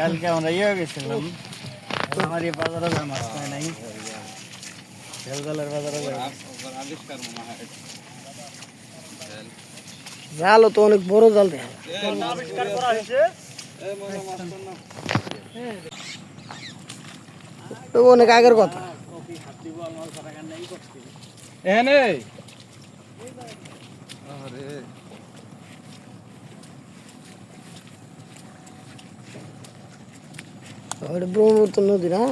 কালকে আমরা ইয়ে গেছিলাম। আমার এই বাজারে যা মাছ পাই নাই বেলদলের বাজারে জালও তো অনেক বড় জাল তো অনেক আগের কথা। এখানে আরে। ওটা ব্রহ্মপুত্র নদী না?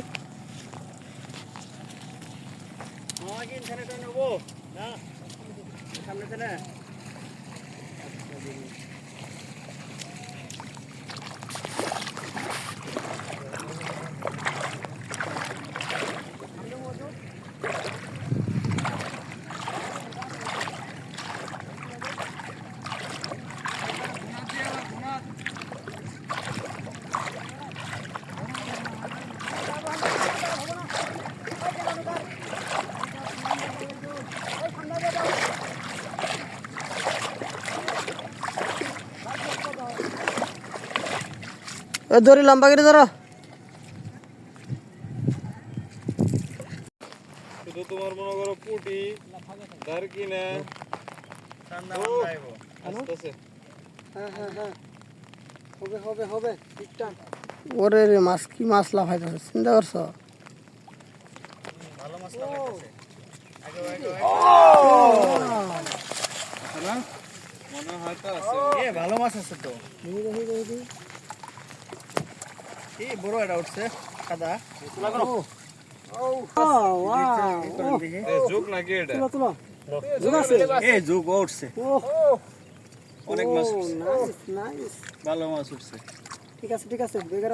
সামনে দড়ি লম্বা করে ধরো। শুধু তোমার মনে করো পুটি ঠান্ডা মাথা হ্যাঁ হ্যাঁ হ্যাঁ। হবে হবে হবে ওরে রে মাছ কি মাছ লাফাইতেছে চিন্তা করছ? ভালো মাছ মনে হয় তো আছে। এ ভালো মাছ আছে তো। দেখি দেখি দেখি দেখি। এই বড় এটা উঠছে? সাদা। ও। ওয়াও। দেখি। এই যুগ নাকি এটা। তুলো তুলো। জোর আছে। এ যুগ উঠছে। ও। অনেক মাছ নাইস নাইস ভালো মাছ উঠছে। ঠিক আছে ঠিক আছে। বেগার